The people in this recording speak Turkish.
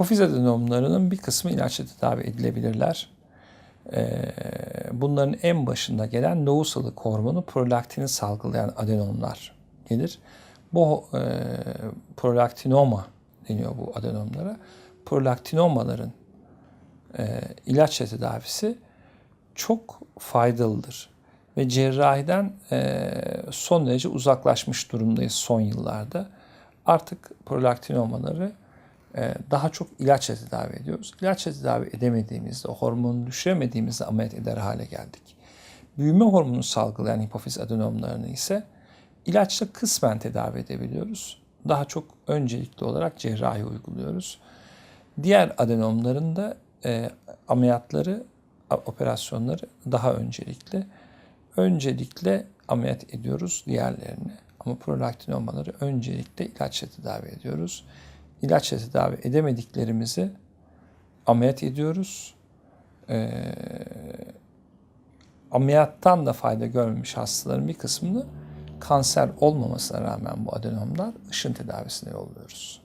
Hipofiz adenomlarının bir kısmı ilaçla tedavi edilebilirler. Ee, bunların en başında gelen lohusalık hormonu prolaktini salgılayan adenomlar gelir. Bu e, prolaktinoma deniyor bu adenomlara. Prolaktinomaların e, ilaçla tedavisi çok faydalıdır. Ve cerrahiden e, son derece uzaklaşmış durumdayız son yıllarda. Artık prolaktinomaları daha çok ilaçla tedavi ediyoruz. İlaçla tedavi edemediğimizde, o hormonu düşüremediğimizde ameliyat eder hale geldik. Büyüme hormonu salgılayan hipofiz adenomlarını ise ilaçla kısmen tedavi edebiliyoruz. Daha çok öncelikli olarak cerrahi uyguluyoruz. Diğer adenomların da e, ameliyatları, operasyonları daha öncelikli. Öncelikle ameliyat ediyoruz diğerlerini. Ama prolaktinomaları öncelikle ilaçla tedavi ediyoruz. İlaçla tedavi edemediklerimizi ameliyat ediyoruz. Ee, ameliyattan da fayda görmemiş hastaların bir kısmını kanser olmamasına rağmen bu adenomlar ışın tedavisine yolluyoruz.